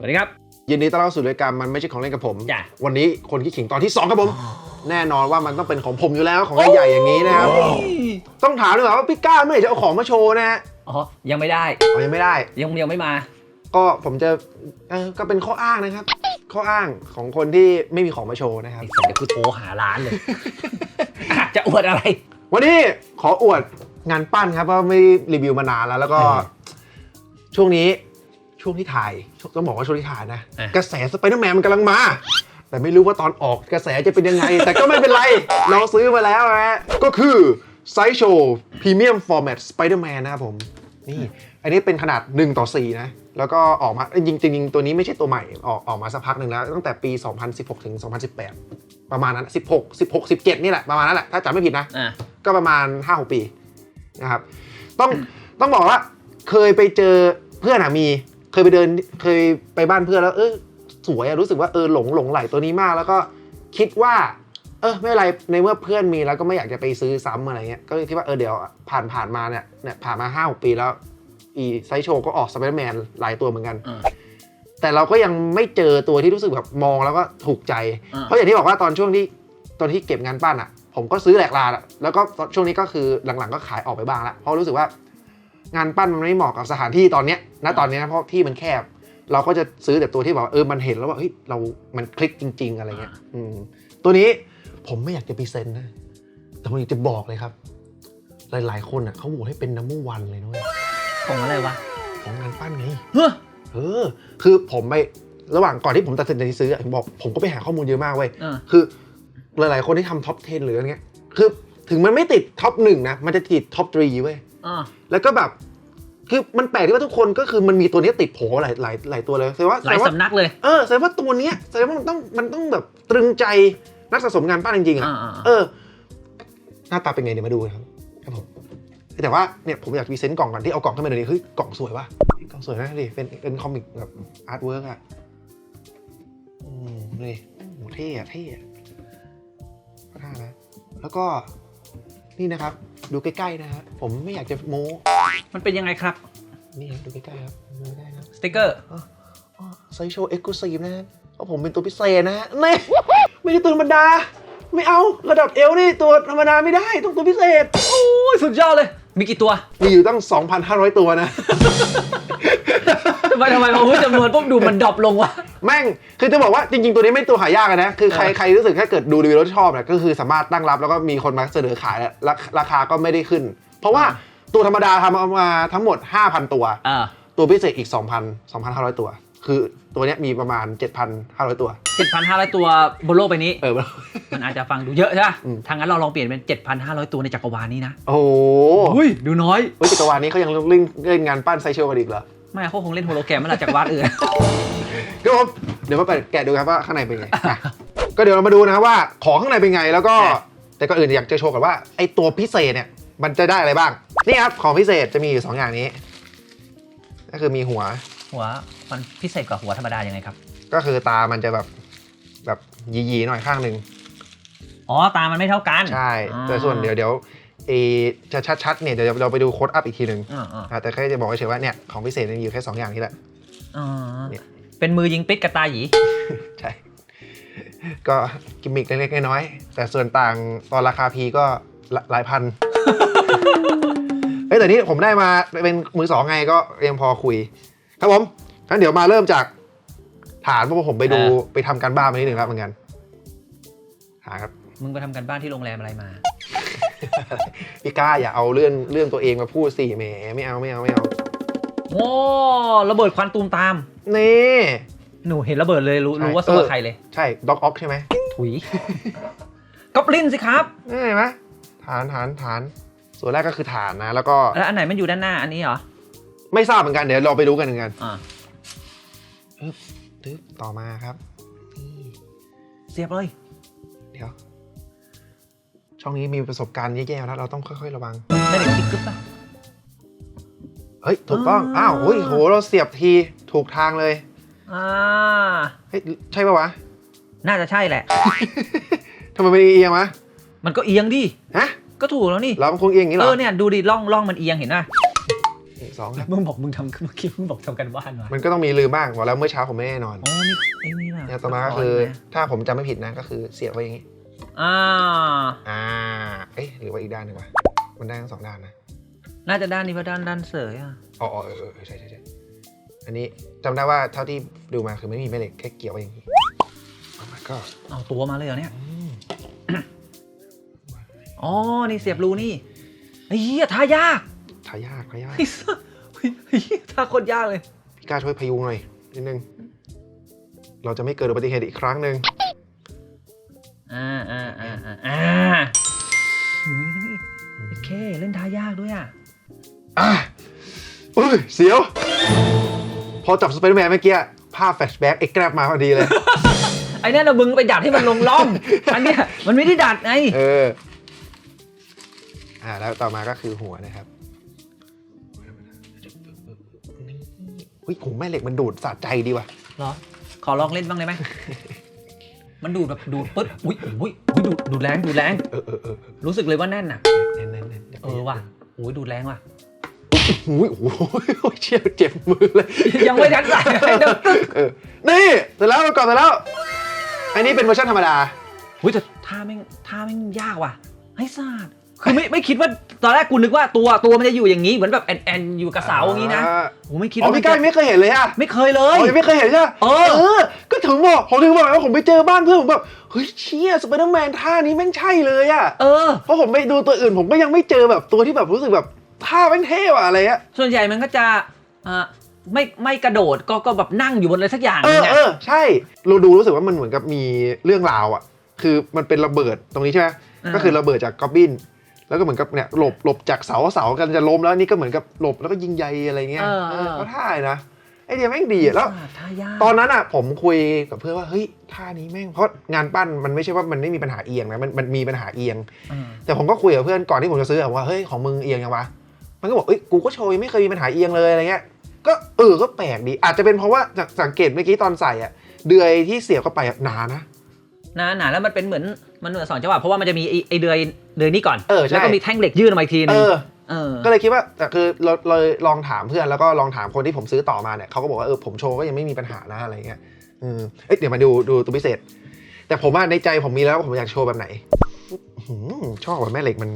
สวัสดีครับ ยินดีต้อนรับสู่รายการมันไม่ใช่ของเล่นกับผม จ้ะ วันนี้คนขี้ขิงตอนที่ 2 ครับผม แน่นอนว่ามันต้องเป็นของผมอยู่แล้วของใหญ่ๆอย่างนี้นะครับ ต้องถามด้วยว่าพี่ก้าเมื่อไหร่จะเอาของมาโชว์นะฮะอ๋อ ยังไม่ได้เอายังไม่ได้ ยังยังไม่มา ก็ผมจะเออก็เป็นข้ออ้างนะครับ ข้ออ้างของคนที่ไม่มีของมาโชว์นะครับ ไอ้สัตว์เดี๋ยวกูโทรหาร้านเลย อะจะอวดอะไร วันนี้ขออวดงานปั้นครับเพราะไม่รีวิวมานานแล้ว แล้วก็เออช่วงนี้ ช่วงที่ถ่ายต้องบอกว่าช่วงที่ถ่ายนะ อะ กระแสสไปเดอร์แมนมันกำลังมา แต่ไม่รู้ว่าตอนออกกระแสจะเป็นยังไง แต่ก็ไม่เป็นไร เราซื้อมาแล้วนะฮะก็คือไซส์โชว์พรีเมียมฟอร์แมตสไปเดอร์แมนนะครับผม นี่ อันนี้เป็นขนาด 1 ต่อ 4 นะ แล้วก็ออกมาจริงๆจริงๆ ตัวนี้ไม่ใช่ตัวใหม่ออกออกมาสักพักหนึ่งแล้ว ตั้งแต่ปี 2016 ถึง 2018 ประมาณนั้น 16 16 17 นี่แหละ ประมาณนั้นแหละ ถ้าจำไม่ผิดนะ อะ ก็ประมาณ 5-6 ปีนะครับ ต้องต้องบอกว่าเคยไปเจอเพื่อนอะมี เคยไปเดินเคยไปบ้านเพื่อนแล้ว เออสวยอะรู้สึกว่าเออหลงหลงไหลตัวนี้มาก แล้วก็คิดว่า เออไม่เป็นไรในเมื่อเพื่อนมีแล้วก็ไม่อยากจะไปซื้อซ้ำอะไรเงี้ยก็เลยคิดว่าเออเดี๋ยวผ่านผ่านมาเนี่ยเนี่ยผ่านมาห้าหกปีแล้ว อีไซส์โชว์ก็ออกสไปเดอร์แมนหลายตัวเหมือนกันอะแต่เราก็ยังไม่เจอตัวที่รู้สึกแบบมองแล้วก็ถูกใจอ่าเพราะอย่างที่บอกว่าตอนช่วงที่ตอนที่เก็บงานปั้นอะ ผมก็ซื้อแหลกลาอะแล้วก็ช่วงนี้ก็คือหลังๆก็ขายออกไปบ้างละเพราะรู้สึกว่างานปั้นมันไม่เหมาะกับสถานที่ตอนเนี้ย ณตอนเนี้ยเพราะที่มันแคบ เราก็จะซื้อแต่ตัวที่แบบว่าเออมันเห็นแล้วว่าเฮ้ยเรา มันคลิกจริง ๆ อะไรเงี้ยอืมตัวนี้ผมไม่อยากจะพรีเซนต์นะ แต่ผมอยากจะบอกเลยครับ หลายๆ คนอะเขาโหวตให้เป็นนัมเบอร์วันเลยนะเว้ยของอะไรวะ ของงานปั้นไงเฮ้อเออ คือผมไประหว่างก่อนที่ผมตัดสินใจซื้ออะผมบอกผมก็ไปหาข้อมูลเยอะมากเว้ยอะคือหลายๆ คนที่ทำท็อป 10 หรืออะไรเงี้ย คือถึงมันไม่ติดท็อปหนึ่งนะ มันจะติดท็อปทรีเว้ยอะแล้วก็แบบ คือมันแปลกที่ว่าทุกคนก็คือมันมีตัวเนี้ยติดโผหลายหลายหลายตัวเลยแสดงว่าหลายแสดงว่าสำนักเลย เออแสดงว่าตัวเนี้ยแสดงว่ามันต้องมันต้องแบบตรึงใจนักสะสมงานปั้นจริงๆอะอ่าอ่าเออ หน้าตาเป็นไงเดี๋ยวมาดูนะครับครับผมแต่ว่าเนี่ยผมอยากพรีเซนต์กล่องก่อนที่เอากล่องขึ้นมาหน่อยดิเฮ้ยกล่องสวยว่ะกล่องสวยนะดิเป็นเป็นคอมิกแบบอาร์ตเวิร์กอะอืมนี่โอ้โหเท่อะเท่อะก็ท่านะแล้วก็นี่นะครับ ดูใกล้ๆนะฮะผมไม่อยากจะโม้ มันเป็นยังไงครับ นี่ครับดูใกล้ๆครับดูใกล้ๆครับสติกเกอร์ไซโชเอ็กซ์คลูซีฟนะฮะเพราะผมเป็นตัวพิเศษนะฮะนี่ไม่ใช่ตัวธรรมดา ไม่เอาระดับเอลนี่ตัวธรรมดาไม่ได้ ต้องตัวพิเศษ โอ้ยสุดยอดเลย มีกี่ตัว มีอยู่ตั้ง 2,500 ตัวนะ ทำไมทำไมมาพูดจำนวนปุ๊บดูมันดรอปลงวะ แม่ง คือจะบอกว่าจริง ๆ ตัวนี้ไม่ตัวหายากอะนะ คือใครเออใครรู้สึกแค่เกิดดูรีวิวแล้วชอบเนี่ยก็คือสามารถตั้งรับแล้วก็มีคนมาเสนอขายแล้วราราคาก็ไม่ได้ขึ้น เพราะว่า ตัวธรรมดาทำเอามาทั้งหมด 5,000 ตัว อ่าตัวพิเศษอีก 2,000 2,500 ตัว คือตัวเนี้ยมีประมาณ 7,500 ตัวเจ็ดพันห้าร้อยตัวบนโลกใบนี้ เออ มันอาจจะฟังดูเยอะใช่ป่ะอืม ทางนั้นเราลองเปลี่ยนเป็น 7,500 ตัวในจักรวาลนี้นะโอ้โหอุ้ยดูน้อย เฮ้ยจักรวาลนี้เขายังเล่นเล่นงานปั้นไซเชลกันอีกเหรอไม่เขาคงเล่นโฮโลแกรมเมื่อไหร่จักรวาลอื่นก็ผมเดี๋ยวมาเปิดแกะดูครับว่าข้างในเป็นไงอะก็เดี๋ยวเรามาดูนะครับว่าของข้างในเป็นไงแล้วก็ อะ แต่ก็อื่นอยากจะโชว์กันว่าไอตัวพิเศษเนี่ยมันจะได้อะไรบ้าง นี่ครับของพิเศษจะมีอยู่สองอย่างนี้ ก็คือมีหัว หัวมันพิเศษกว่าหัวธรรมดายังไงครับ ก็คือตามันจะแบบแบบยีๆหน่อยข้างหนึ่งอ๋อตามันไม่เท่ากันใช่อ่าแต่ส่วนเดี๋ยวเดี๋ยวเอจะชัดๆเนี่ยเดี๋ยวเราไปดูโค้ดอัพอีกทีหนึ่งอ่าอ่าอะแต่แค่จะบอกเฉยๆว่าเนี่ยของพิเศษมันมีอยู่แค่สองอย่างนี้แหละอ่าเนี่ยเป็นมือยิงปิดกับตาหยีใช่ก็กิมมิกเล็กๆน้อยๆแต่ส่วนต่างตอนราคาพีก็หลหลายพันเฮ้ย แต่นี้ผมได้มาเป็นมือสองไงก็ยังพอคุย ครับผมงั้นเดี๋ยวมาเริ่มจากฐานเพราะว่าผมไปดูไปทำการบ้านมานิดหนึ่งแล้วเหมือนกันฐานครับมึงไปทำกันบ้านที่โรงแรมอะไรมา พี่ก้าอย่าเอาเรื่องเรื่องตัวเองมาพูดสิแหมไม่เอาไม่เอาไม่เอาโอ้ระเบิดควันตูมตาม นี่ หนูเห็นระเบิดเลยรู้ใช่รู้ว่าสู้กับใครเลย ใช่ด็อกออกใช่ไหมถุยกอบลินสิครับนี่เห็นไหมฐานฐานฐาน ส่วนแรกก็คือฐานนะ แล้วก็แล้วอันไหนมันอยู่ด้านหน้าอันนี้เหรอ ไม่ทราบเหมือนกันเดี๋ยวเราไปรู้กันเหมือนกันอ่าตึ๊บต่อมาครับนี่เสียบเลยเดี๋ยว ช่องนี้มีประสบการณ์แย่ๆแล้วเราต้องค่อยๆระวัง ไม่ได้คลิกกึ๊บป่ะ เฮ้ย ถูกต้องอ่าอ้าวโอ้ยโห เราเสียบทีถูกทางเลย อ่า เฮ้ย ใช่ปะวะ น่าจะใช่แหละ ทำไมไม่เอียงวะ มันก็เอียงดิ ฮะ ก็ถูกแล้วนี่ เรามันคงเอียงอย่างนี้เหรเอออเนี่ยดูดิล่องล่องมันเอียงเห็นป่ะอีกสองครับ มึงบอกมึงทำเมื่อกี้มึงบอกทำกันบ้านมามันก็ต้องมีลืมบ้างบอกแล้วเมื่อเช้าผมไม่ได้นอนอ๋อนี่ไอ้นี่นะเนี่ยต่อมาก็คือถ้าผมจำไม่ผิดนะก็คือเสียบไว้อย่างนี้ อ่า อ่า เอ๊ะหรือว่าอีกด้านหนึ่งวะมันได้ทั้งสองด้านนะน่าจะด้านนี้เพราะด้านด้านเสยอะอ๋ออ๋อเออเออเออใช่ใช่ใช่อันนี้จำได้ว่าเท่าที่ดูมาคือไม่มีแม่เหล็กแค่เกี่ยวไว้อย่างนี้อ๋อก็เอาตัวมาเลยเหรอเนี่ยอ๋ อ นี่เสียบรูนี่ไอ้เหี้ยท่ายากทายากทายากไอ้สัสเฮ้ยเฮ้ยท่าโคตรยากเลย พี่กล้าช่วยพยุงหน่อยนิดนึง เราจะไม่เกิดอุบัติเหตุอีกครั้งหนึ่งอ่าอ่าอ่าอ่าอ่าอุ๊ยโอเค เล่นท่ายากด้วยอะ อะอุ้ยเสียว พอจับสไปเดอร์แมนเมื่อกี้ภาพแฟลชแบ็กเอ็กแกรบมาพอดีเลย ไอ้นั่นน่ะมึงไปดัดให้มันลงล่อง อันเนี้ยมันไม่ได้ดัดไง เออ อ่าแล้วต่อมาก็คือหัวนะครับเฮ้ยโหแม่เหล็กมันดูดสะใจดีว่ะเหรอ ขอลองเล่นบ้างได้ไหม มันดูดแบบดูดปึ๊ดอุ้ยอุ้ยอุ้ยดูดดูดแรงดูดแรง เออเออเออรู้สึกเลยว่าแน่นอะ แน่นแน่นแน่นเออว่ะอุ้ยดูดแรงว่ะอุ้ยโอ้ยเชี่ยเจ็บมือเลย ยังไม่ทันใส่เลยเดี๋ยวตึ๊กเออนี่เสร็จแล้วก่อนเสร็จแล้ว อันนี้เป็นเวอร์ชันธรรมดาอุ้ยแต่ท่าแม่งท่าแม่งยากว่ะให้ซาด คือไม่ไม่คิดว่าตอนแรกกูนึกว่าตัวตัวมันจะอยู่อย่างนี้เหมือนแบบแอนแอนอยู่กับเสาอย่างนี้นะโอ้ไม่คิดอ๋อว่าพี่ก้าวไม่เคยเห็นเลยอะไม่เคยเลอ๋ย อยังไม่เคยเห็นใช่ไหมเออก็ถึงบอกผมถึงบอกว่าผมไปเจอบ้านเพื่อนผมแบบเฮ้ยเชี่ยสไปเดอร์แมนท่านี้แม่งใช่เลยอะเออ เพราะผมไปดูตัวอื่นผมก็ยังไม่เจอแบบตัวที่แบบรู้สึกแบบท่าแม่งเท่อะอะไรอะ ส่วนใหญ่มันก็จะอ่าไม่ไม่กระโดดก็ก็แบบนั่งอยู่บนอะไรสักอย่างเอนึองอะ เออใช่เราดูรู้สึกว่ามันเหมือนกับมีเรื่องราวอะคือมันเป็นระเบิดตรงนี้ใช่ไหมก็คือระเบิดจากกอบบิน แล้วก็เหมือนกับเนี่ยหลบหลบจากเสาเสากันจะล้มแล้วนี่ก็เหมือนกับหลบแล้วก็ยิงใยอะไรเงี้ยเออเออเขาท่านะไอเดียแม่งดีอะแล้ว ท่ายากตอนนั้นอะผมคุยกับเพื่อนว่าเฮ้ยท่านี้แม่งเพราะงานปั้นมันไม่ใช่ว่ามันไม่มีปัญหาเอียงนะมันมันมีปัญหาเอียงเออแต่ผมก็คุยกับเพื่อนก่อนที่ผมจะซื้ออะว่าเฮ้ยของมึงเอียงยังวะมันก็บอกเอ้ยกูก็โชว์ยังไม่เคยมีปัญหาเอียงเลยอะไรเงี้ยก็เออก็แปลกดีอาจจะเป็นเพราะว่าจากสังเกตเมื่อกี้ตอนใส่อะเดือยที่เสียบเข้าไปอะหนานะ นะหนาแล้วมันเป็นเหมือนมันเหมือนสองจังหวะเพราะว่ามันจะมีไอ้ไอเดือยเดือยนี้ก่อนเออใช่ แล้วก็มีแท่งเหล็กยื่นออกมาอีกทีนึเองอ เออ ก็เลยคิดว่าแต่คือเราเราลองถามเพื่อนแล้วก็ลองถามคนที่ผมซื้อต่อมาเนี่ยเขาก็บอกว่าเออผมโชว์ก็ยังไม่มีปัญหานะอะไรเงี้ยอืมเอ้ยเดี๋ยวมาดูดูตัวพิเศษ แต่ผมว่าในใจผมมีแล้วว่าผมอยากโชว์แบบไหนอื้อหือชอบว่าแม่เหล็กมัน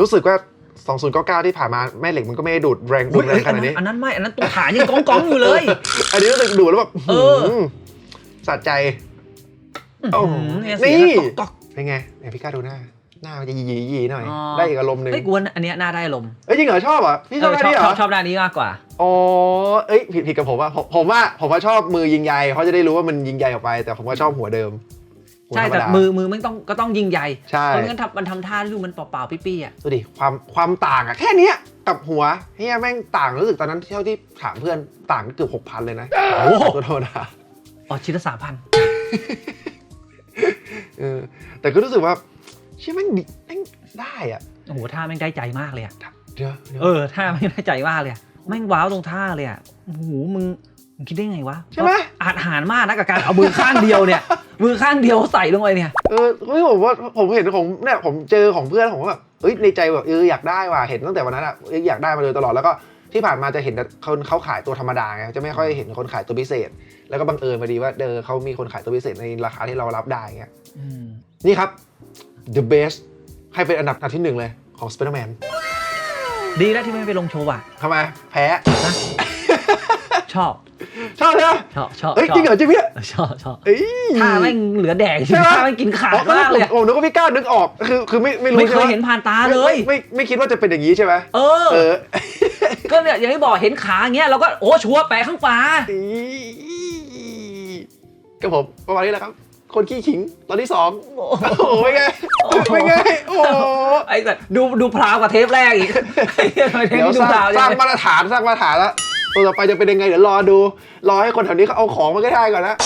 รู้สึกว่า 2099 ที่ผ่านมาแม่เหล็กมันก็ไม่ได้ดูดแรงดูอุ๊ดยแรงขอันนาดนั้นนี้ อันนั้นไม่ อันนั้นตัวขายังก้องก้องๆอยู่เลย อันนี้รู้สึกดูดแล้วแบบเออ หืสะใจ โอ้โหเนี่ยนี่เสียงก๊อกเป็นไงไหนพี่กล้าดูหน้า หน้ามันจะยียียีหน่อย อ๋อ ได้อีกอารมณ์หๆนึ่งเฮ้ยกวนอันเนี้ยน่าได้ลมณ์เอ้ยจริงเหรอชอบเหรอะพี่ชอบหน้านี้เหรชออบชอบด้านนี้มากกว่า อ๋อเอ้ยผิดผิดกับผมว่าผมผมว่าผมว่าชอบมือยิงใยเขาจะได้รู้ว่ามันยิงใยออกไป แต่ผมว่าชอบหัวเดิมหัวใช่ธรรแต่ดามือมือมันต้องก็ต้องยิงใหญ่ใช่เพราะงั้นทำมันทำท่าที่ดูมันเปล่าๆปี้ๆอะ ดูดิความความต่างอะแค่เนี้ยกับหัวเฮียแม่งต่างรู้สึกตอนนั้นเท่าที่ถามเพื่อนต่างเกือบหกพันเลยนะโอ้โห ตัวธรรมดาอ๋อชิ้นละสามพัน เออแต่ก็รู้สึกว่าเชื่อแม่งดิแม่งได้อะโอ้โหท่าแม่งได้ใจมากเลยอะเดี๋ยวเดี๋ยวเออท่าแม่งได้ใจมากเลยอะแม่งว้าวตรงท่าเลยอะโอ้โหมึงมึงคิดได้ไงวะใช่ไหมอาจหารมากนะกับการเอามือข้างเดียวเนี่ยมือข้างเดียวใส่ลงไปเนี่ยเออเฮ้ยผมว่าผมเห็นของเนี่ยผมเจอของเพื่อนผมก็แบบเอ้ยในใจแบบเอออยากได้ว่ะเห็นตั้งแต่วันนั้นอะเอ้ยอยากได้มาโดยตลอดแล้วก็ ที่ผ่านมาจะเห็นแต่คนเขาขายตัวธรรมดาไงจะไม่ค่อยเห็นคนขายตัวพิเศษ แล้วก็บังเอิญพอดีว่าเดอเขามีคนขายตัวพิเศษในราคาที่เรารับได้เงี้ยอืมนี่ครับ the best ให้เป็นอันดับอันดับที่หนึ่งเลยของ Spider-Man ดีแล้วที่ไม่ไปลงโชว์อะทำไมแพ้ชอบ ชอบใช่ไหมชอบชอบเฮ้ยชอบจริงเหรอจริงพี่ชอบชอบเอ้ยท่าแม่งเหลือแดกใช่ไหมท่าแม่งกินขาดอ๋อมากเลยอะโอ้นึกว่าพี่ก้าวนึกออกคือคือไม่ไม่รู้ไม่เคใช่ยไหมเห็นผ่านตาเลยไม่ไม่ไม่คิดว่าจะเป็นอย่างนี้ใช่ไหมเออเออ ก็เนี่ยอย่างที่บอกเห็นขาอย่างเงี้ยเราก็โอ้ชัวร์แปะข้างฟ้ากับผมประมาณนี้แหละครับ คนขี้ขิงตอนที่สองโอ้โอ้โหเป็นไงเป็นไงโอ้โหไอ้แต่ดูดูพราวกับเทปแรกอีกไอ้เหี้ยทำไมเทปเดี๋ยวนี้ดูสร้างพราวสจัร้างงเลยมาตรฐานสร้างมาตรฐานแล้วตัวต่อไปจะเป็นยังไงเดี๋ยวรอดู รอให้คนแถวนี้เขาเอาของมาใกล้ๆก่อนนะ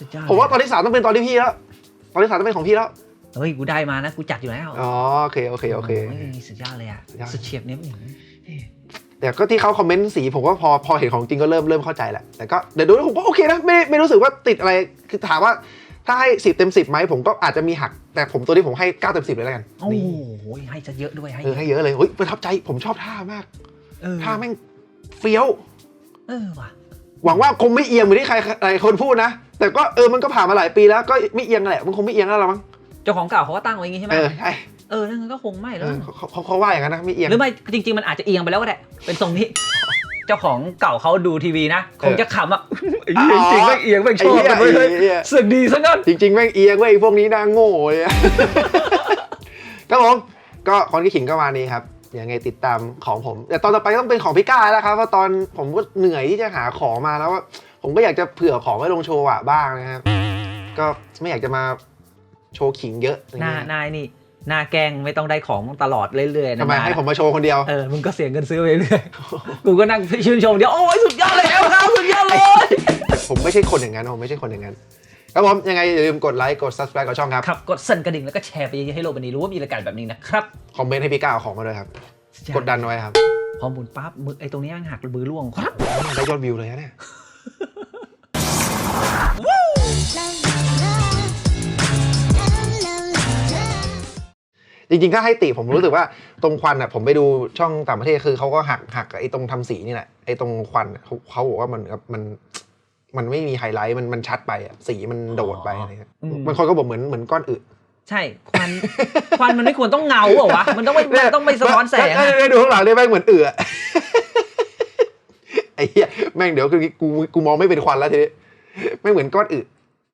สุดยอดผมว่าตอนที่สามต้องเป็นตอนที่พี่แล้วตอนที่สามต้องเป็นของพี่แล้วเฮ้ยกูได้มานะกูจัดอยู่แล้วอ๋อโอเคโอเคโอเคโยสุดยอดเลยอะสุดยอดสุดเฉียบเนี้ย แต่ก็ที่เขาคอมเมนต์สีผมก็พอพอเห็นของจริงก็เริ่มเริ่มเข้าใจแหละแต่ก็เดี๋ยวดูแล้วผมก็โอเคนะไม่ไม่รู้สึกว่าติดอะไรคือถามว่าถ้าให้สิบเต็มสิบไหมผมก็อาจจะมีหัก แต่ผมตัวนี้ผมให้เก้าเต็มสิบเลยแล้วกันโอ้นี่โหให้จะเยอะด้วยให้เออให้เยอะเลยเฮ้ยประทับใจผมชอบท่ามากเออถ้าแม่งเฟี้ยว เออว่ะหวังว่าคงไม่เอียงเหมือนที่ใครหลายคนพูดนะ แต่ก็เออมันก็ผ่านมาหลายปีแล้วก็ไม่เอียงนั่นแหละมันคงไม่เอียงแล้วละมั้งเจ้าของเก่าเขาก็ตั้งไว้อย่างงี้ใช่ไหมเออใช่ เออนั่นก็คงไม่เอแล้วอมั้งเขาเขาเขาว่าอย่างนั้นนะไม่เอียง หรือไม่จริง ๆ มันอาจจะเอียงไปแล้วก็ได้ เป็นทรงนี้ เจ้าของเก่าเขาดูทีวีนะ คงจะขำอะไอ้เหี้ยจริงๆไม่งเอียงไม่งชอบกันไอ้เว้ยเหี้ย เสือกดีซะงั้น จริง ๆ แม่งเอียงเว้ยพวกนี้น่าโง่เลยอะ ครับผมก็คนที่ขิงก็มานี้ครับยังไงติดตามของผมแต่ตอนต่อไปก็ต้องเป็นของพี่ก้าแล้วครับเพราะตอนผมก็เหนื่อยที่จะหาของมาแล้วว่าผมก็อยากจะเผื่อของไว้ลงโชว์อะบ้างนะครับก็ไม่อยากจะมาโชว์ขิงเยอะอะไรหน้าเงี้ยนายนี่ หน้าแกล้งไม่ต้องได้ของตลอดเรื่อยๆนะทำไมให้ผมมาโชว์คนเดียว เออ มึงก็เสียเงินซื้อไปเรื่อย กูก็นั่งชื่นชมเดียว โอ้ยสุดยอดเลยครับสุดยอดเลย ผมไม่ใช่คนอย่างนั้นผมไม่ใช่คนอย่างนั้นครับผมยังไงอย่าลืมกดไลค์กด subscribe กับช่องครับ ครับ กดสั่นกระดิ่งแล้วก็แชร์ไปเยอะๆให้โลกใบนี้รู้ว่ามีรายการแบบนี้นะครับ คอมเมนต์ให้พี่ก้าเอาของมาด้วยครับ กดดันไว้ครับพอหมุนปั๊บมือไอ้ตรงนี้มันหักมือร่วงครับได้ยอดวิวเลยนะเนี่ย จริงๆ ถ้าให้ติผมรู้สึกว่าตรงควันอะผมไปดูช่องต่างประเทศคือเขาก็หักหักไอ้ตรงทำสีนี่แหละไอ้ตรงควันอะเขาเขาบอกว่ามันมันมันไม่มีไฮไลท์มันมันชัดไปอะสีมันโดดไปอะไรเงี้ยบางคนก็บอกเหมือนเหมือนก้อนอึใช่ควันควันมันไม่ควรต้องเงาเปล่าวะมันต้องไม่มันต้องไม่สะท้อนแสงเออะอดูข้างหลังเนี่ยแม่งเหมือนอึอะไอ้เหี้ยแม่งเดี๋ยวคือกูกูมองไม่เป็นควันแล้วทีนี้ไม่งเหมือนก้อนอึ